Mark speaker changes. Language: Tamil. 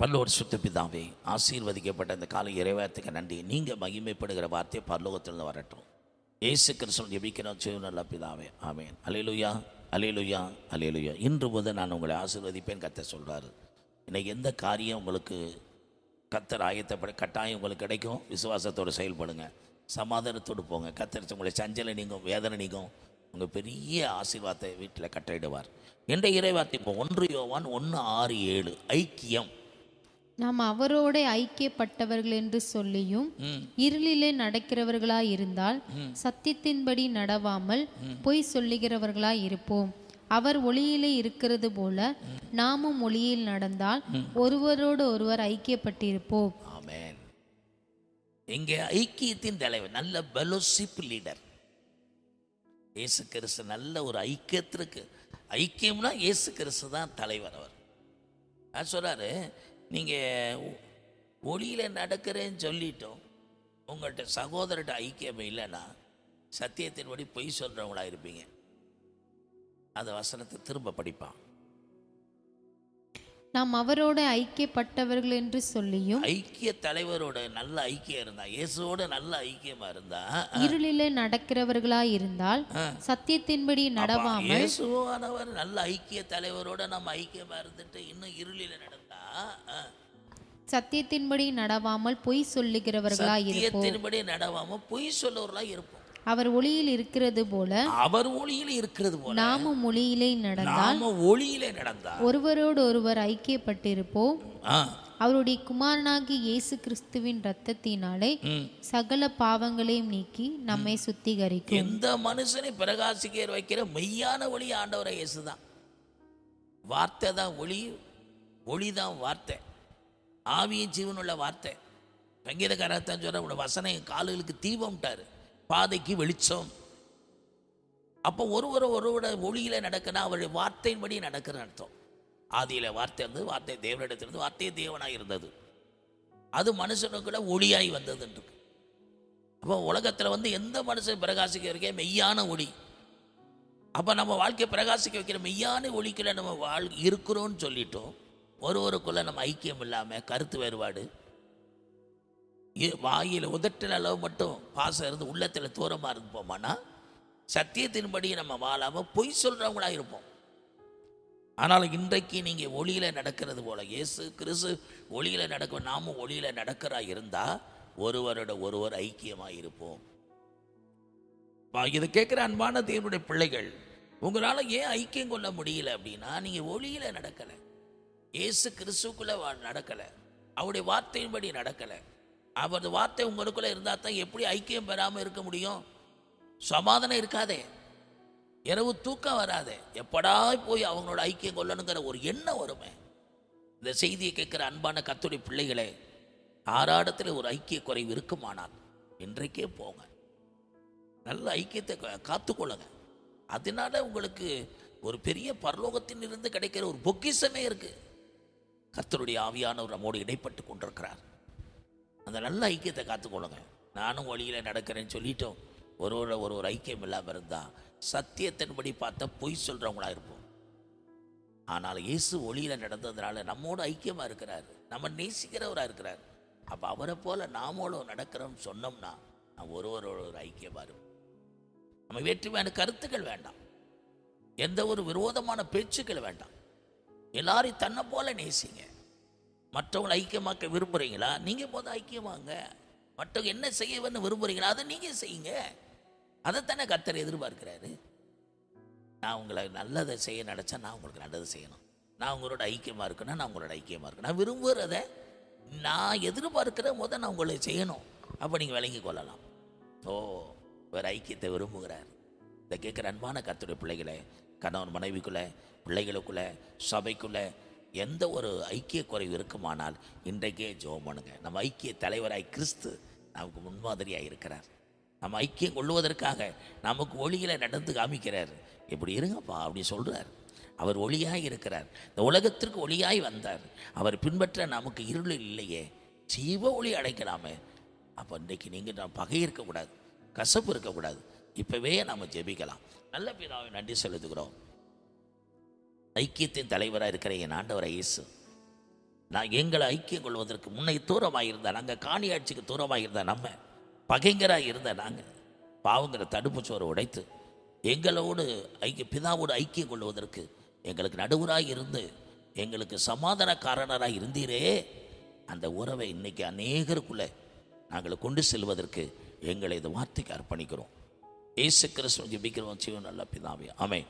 Speaker 1: பல்லோர் சுத்த பிதாவே ஆசீர்வதிக்கப்பட்ட இந்த காலை இறைவாயத்துக்கு நன்றி. நீங்கள் மகிமைப்படுகிற வார்த்தையை பல்லோகத்திலிருந்து வரட்டும். ஏசு கிருஷ்ணன் ஜெபிக்கிறோம். செய்யும் நல்ல பிதாவே. ஆமேன். அலையலுயா அலையலுயா அலையலுயா இன்று முதல் நான் உங்களை ஆசீர்வதிப்பேன் கத்த சொல்கிறாரு இன்னைக்கு எந்த காரியம் உங்களுக்கு கத்தர் ஆயத்தப்பட கட்டாயம் உங்களுக்கு கிடைக்கும் விசுவாசத்தோடு செயல்படுங்க. சமாதானத்தோடு போங்க. கத்தரிச்சு உங்களை சஞ்சலை நீங்கும் வேதனை நீங்கும் உங்கள் பெரிய ஆசீர்வாதத்தை வீட்டில் கட்டளையிடுவார். என்ற இறைவார்த்தை இப்போ ஒன்று யோவான் ஒன்று ஆறு ஏழு ஐக்கியம்.
Speaker 2: நாம் அவரோட ஐக்கியப்பட்டவர்கள் என்று சொல்லியும் இருளிலே நடக்கிறவர்களாய் இருந்தால் சத்தியத்தின்படி நடவாமல் பொய் சொல்லுகிறவர்களாய் இருப்போம். அவர் ஒளியிலே இருக்கிறது போல நாமும் ஒளியில் நடந்தால் ஒருவரோடு ஒருவர் ஐக்கியப்பட்டிருப்போம்.
Speaker 1: இங்கே ஐக்கியத்தின் தலைவர் நல்ல பெலோசிப் லீடர் இயேசு கிறிஸ்து நல்ல ஒரு ஐக்கியத்திற்கு ஐக்கியம்னா இயேசு கிறிஸ்து தான் தலைவர் அவர். அது சொல்கிறாரு நீங்கள் ஒளியில் நடக்கிறேன்னு சொல்லிட்டோம். உங்கள்கிட்ட சகோதரர்கிட்ட ஐக்கியம் இல்லைன்னா சத்தியத்தின்படி பொய் சொல்கிறவங்களா இருப்பீங்க. அந்த வசனத்தை திரும்ப படிப்பான்.
Speaker 2: நாம் அவரோட ஐக்கியப்பட்டவர்கள் என்று சொல்லியும்
Speaker 1: ஐக்கிய தலைவரோட நல்ல ஐக்கியம் இருந்தா இயேசுவோட நல்ல ஐக்கியமா இருந்தா
Speaker 2: இருளிலே நடக்கிறவர்களாய் இருந்தால் சத்தியத்தின்படி நடவாமல்
Speaker 1: இயேசுவானவர் நல்ல ஐக்கிய தலைவரோட நம்ம ஐக்கியமா இருந்துட்டு இன்னும் இருளில நடந்தா
Speaker 2: சத்தியத்தின்படி நடவாமல் பொய் சொல்லுகிறவர்களாய் இருப்போம்.
Speaker 1: சத்தியத்தின்படி நடவாம பொய் சொல்லவர்களா இருப்போம்.
Speaker 2: அவர் ஒளியில் இருக்கிறது போல
Speaker 1: அவர் ஒளியில இருக்கிறது போல
Speaker 2: நாமும் ஒளியிலே நடந்தால்
Speaker 1: நாம ஒளியில நடந்தா
Speaker 2: ஒருவரோடு ஒருவர் ஐக்கியப்பட்டிருப்போம் அவருடைய குமாரனாகி இயேசு கிறிஸ்துவின் இரத்தத்தினாலே
Speaker 1: ம்.
Speaker 2: சகல பாவங்களையும் நீக்கி நம்மை சுத்திகரிக்கும்.
Speaker 1: எந்த மனுஷனை பிரகாசிக்க வைக்கிற மெய்யான ஒளி ஆண்டவரை இயேசுதான். வார்த்தை தான் ஒளி ஒளி தான் வார்த்தை. ஆவியின் ஜீவனுள்ள வார்த்தை. சங்கீதக்காரத்தான் சொல்ற வசனம் என் கால்களுக்கு தீபம்ட்டாரு பாதைக்கு வெளிச்சம். அப்போ ஒருவர் ஒருவரோட ஒளியில் நடக்கனா அவருடைய வார்த்தையின்படி நடக்கிற அர்த்தம். ஆதியில் வார்த்தை இருந்தது வார்த்தை தேவனிடத்திலிருந்து வார்த்தையே தேவனாக இருந்தது. அது மனுஷனுக்குள்ள ஒளியாய் வந்ததுன்னு அப்போ உலகத்தில் வந்து எந்த மனுஷன் பிரகாசிக்க இருக்கே மெய்யான ஒளி. அப்போ நம்ம வாழ்க்கையை பிரகாசிக்க வைக்கிற மெய்யான ஒளிக்குள்ள நம்ம வாழ் இருக்கிறோம்னு சொல்லிட்டோம். ஒருவருக்குள்ளே நம்ம ஐக்கியம் இல்லாமல் கருத்து வேறுபாடு. வாயில் உதட்டில் அளவு மட்டும் பாசம் இருந்து உள்ளத்தில் தூரமாக இருப்போமானா? சத்தியத்தின்படி நம்ம வாழாமல் பொய் சொல்கிறவங்களா இருப்போம். ஆனால் இன்றைக்கு நீங்கள் ஒளியில் நடக்கிறது போல இயேசு கிறிஸ்து ஒளியில் நடக்க நாமும் ஒளியில் நடக்கிறா இருந்தால் ஒருவரோட ஒருவர் ஐக்கியமாக இருப்போம். இது இதை கேட்குற அன்பான தேவனுடைய பிள்ளைகள் உங்களால் ஏன் ஐக்கியம் கொள்ள முடியல அப்படின்னா நீங்கள் ஒளியில் நடக்கலை. இயேசு கிறிஸ்துக்குள்ளே நடக்கலை. அவருடைய வார்த்தையின்படி நடக்கலை. அவரது வார்த்தை உங்களுக்குள்ளே இருந்தால் தான் எப்படி ஐக்கியம் பெறாமல் இருக்க முடியும்? சமாதானம் இருக்காதே. இரவு தூக்கம் வராதே. எப்படா போய் அவங்களோட ஐக்கியம் கொள்ளணுங்கிற ஒரு எண்ணம் வருமே. இந்த செய்தியை கேட்குற அன்பான கத்துடைய பிள்ளைகளே ஆறாடத்தில் ஒரு ஐக்கிய குறைவு இருக்குமானால் இன்றைக்கே போங்க. நல்ல ஐக்கியத்தை கா- காத்துக்கொள்ளுங்க. அதனால உங்களுக்கு ஒரு பெரிய பரலோகத்திலிருந்து கிடைக்கிற ஒரு பொக்கிஷமே இருக்கு. கர்த்தருடைய ஆவியானவர் நம்மோடு இடைப்பட்டு கொண்டிருக்கிறார். அந்த நல்ல ஐக்கியத்தை காத்துக்கொள்ளுங்க. நானும் வழியில் நடக்கிறேன்னு சொல்லிட்டோம். ஒரு ஒரு ஒரு ஒரு ஐக்கியம் இல்லாமல் இருந்தால் சத்தியத்தின்படி பார்த்தா பொய் சொல்கிறவங்களா இருப்போம். ஆனால் இயேசு ஒளியில் நடந்ததுனால நம்மோட ஐக்கியமாக இருக்கிறார். நம்ம நேசிக்கிறவராக இருக்கிறார். அப்போ அவரை போல நாமோட நடக்கிறோம்னு சொன்னோம்னா நம்ம ஒரு ஒரு ஐக்கியமாக இருப்போம். நம்ம வேற்றுமையான கருத்துக்கள் வேண்டாம். எந்த ஒரு விரோதமான பேச்சுக்கள் வேண்டாம். எல்லாரையும் தன்னை போல நேசிங்க. மற்றவங்களை ஐக்கியமாக்க விரும்புகிறீங்களா நீங்கள் போதும் ஐக்கியமாங்க. மற்றவங்க என்ன செய்யணும்னு விரும்புகிறீங்களா அதை நீங்கள் செய்யுங்க. அதைத்தானே கத்தர் எதிர்பார்க்கிறாரு. நான் உங்களை நல்லதை செய்ய நினச்சா நான் உங்களுக்கு நல்லது செய்யணும். நான் உங்களோட ஐக்கியமாக இருக்கணும் நான் உங்களோட ஐக்கியமாக இருக்கணும் நான் விரும்புகிறத நான் எதிர்பார்க்கிற முத நான் உங்களை செய்யணும். அப்போ நீங்கள் விளங்கி கொள்ளலாம். ஓ ஒரு ஐக்கியத்தை விரும்புகிறார். இதை கேட்குற அன்பான கத்துடைய பிள்ளைகளை கணவன் மனைவிக்குள்ளே பிள்ளைகளுக்குள்ளே சபைக்குள்ளே எந்த ஒரு ஐக்கிய குறைவு இருக்குமானால் இன்றைக்கே ஜோம் பண்ணுங்க. நம்ம ஐக்கிய தலைவராய் கிறிஸ்து நமக்கு முன்மாதிரியாக இருக்கிறார். நம்ம ஐக்கியம் கொள்வதற்காக நமக்கு ஒளியில் நடந்து காமிக்கிறார். இப்படி இருங்கப்பா அப்படி சொல்கிறார் அவர் ஒளியாய் இருக்கிறார். இந்த உலகத்திற்கு ஒளியாய் வந்தார். அவர் பின்பற்ற நமக்கு இருள் இல்லையே. ஜீவ ஒளி அடைக்கலாமே. அப்போ இன்றைக்கு நீங்கள் நான் பகை இருக்கக்கூடாது. கசப்பு இருக்கக்கூடாது. இப்போவே நாம் ஜெபிக்கலாம். நல்ல பிதாவை நன்றி செலுத்துகிறோம். ஐக்கியத்தின் தலைவராக இருக்கிற என் ஆண்டவர் இயேசு. நான் எங்களை ஐக்கியம் கொள்வதற்கு முன்னை தூரமாக இருந்தால் நாங்கள் காணியாட்சிக்கு தூரமாக இருந்தா நம்ம பகைங்கராக இருந்த நாங்கள் பாவங்கிற தடுப்பு சோறு உடைத்து எங்களோடு ஐக்கிய பிதாவோடு ஐக்கியம் கொள்வதற்கு எங்களுக்கு நடுவராக இருந்து எங்களுக்கு சமாதானக்காரனராக இருந்தீரே. அந்த உறவை இன்னைக்கு அநேகருக்குள்ளே நாங்கள் கொண்டு செல்வதற்கு எங்களை இந்த வார்த்தைக்கு அர்ப்பணிக்கிறோம். ஏசு கிறிஸ்துவ ஜெபிக்கிறோம். சிவன் நல்ல பிதாவே. ஆமென்.